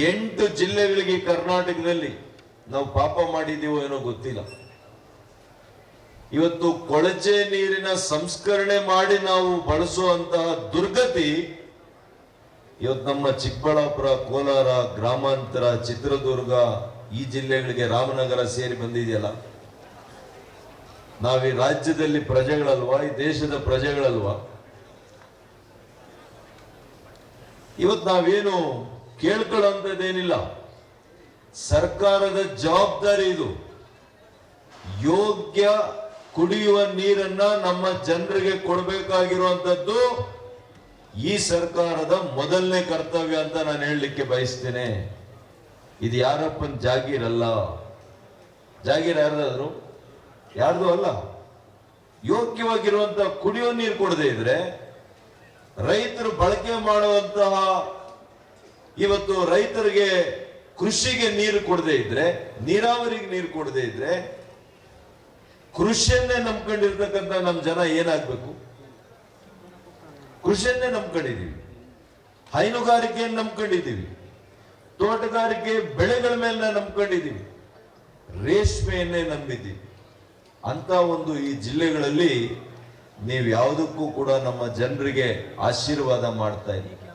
ಎಂಟು ಜಿಲ್ಲೆಗಳಿಗೆ ಕರ್ನಾಟಕದಲ್ಲಿ ನಾವು ಪಾಪ ಮಾಡಿದೀವೋ ಏನೋ ಗೊತ್ತಿಲ್ಲ. ಇವತ್ತು ಕೊಳಚೆ ನೀರಿನ ಸಂಸ್ಕರಣೆ ಮಾಡಿ ನಾವು ಬಳಸುವಂತಹ ದುರ್ಗತಿ ಇವತ್ತು ನಮ್ಮ ಚಿಕ್ಕಬಳ್ಳಾಪುರ, ಕೋಲಾರ, ಗ್ರಾಮಾಂತರ, ಚಿತ್ರದುರ್ಗ ಈ ಜಿಲ್ಲೆಗಳಿಗೆ ರಾಮನಗರ ಸೇರಿ ಬಂದಿದೆಯಲ್ಲ. ನಾವೀ ರಾಜ್ಯದಲ್ಲಿ ಪ್ರಜೆಗಳಲ್ವಾ, ಈ ದೇಶದ ಪ್ರಜೆಗಳಲ್ವಾ? ಇವತ್ತು ನಾವೇನು ಕೇಳ್ಕೊಳ್ಳೋಂಥದ್ದೇನಿಲ್ಲ. ಸರ್ಕಾರದ ಜವಾಬ್ದಾರಿ ಇದು. ಯೋಗ್ಯ ಕುಡಿಯುವ ನೀರನ್ನ ನಮ್ಮ ಜನರಿಗೆ ಕೊಡಬೇಕಾಗಿರುವಂಥದ್ದು ಈ ಸರ್ಕಾರದ ಮೊದಲನೇ ಕರ್ತವ್ಯ ಅಂತ ನಾನು ಹೇಳಲಿಕ್ಕೆ ಬಯಸ್ತೇನೆ. ಇದು ಯಾರಪ್ಪನ ಜಾಗೀರಲ್ಲ. ಜಾಗೀರ್ ಯಾರ್ದಾದ್ರು? ಯಾರ್ದು ಅಲ್ಲ. ಯೋಗ್ಯವಾಗಿರುವಂತಹ ಕುಡಿಯೋ ನೀರು ಕೊಡದೇ ಇದ್ರೆ ರೈತರು ಬಳಕೆ ಮಾಡುವಂತಹ ಇವತ್ತು ರೈತರಿಗೆ ಕೃಷಿಗೆ ನೀರು ಕೊಡದೇ ಇದ್ರೆ, ನೀರಾವರಿಗೆ ನೀರು ಕೊಡದೇ ಇದ್ರೆ, ಕೃಷಿಯನ್ನೇ ನಂಬ್ಕೊಂಡಿರ್ತಕ್ಕಂಥ ನಮ್ಮ ಜನ ಏನಾಗ್ಬೇಕು? ಕೃಷಿಯನ್ನೇ ನಂಬ್ಕೊಂಡಿದ್ದೀವಿ. ಹೈನುಗಾರಿಕೆಯನ್ನು ನಂಬ್ಕೊಂಡಿದ್ದೀವಿ. ತೋಟಗಾರಿಕೆ ಬೆಳೆಗಳ ಮೇಲೆ ನಂಬ್ಕೊಂಡಿದ್ದೀವಿ. ರೇಷ್ಮೆಯನ್ನೇ ನಂಬಿದ್ದೀವಿ. ಅಂತ ಒಂದು ಈ ಜಿಲ್ಲೆಗಳಲ್ಲಿ ನೀವು ಯಾವುದಕ್ಕೂ ಕೂಡ ನಮ್ಮ ಜನರಿಗೆ ಆಶೀರ್ವಾದ ಮಾಡ್ತಾ ಇಲ್ಲ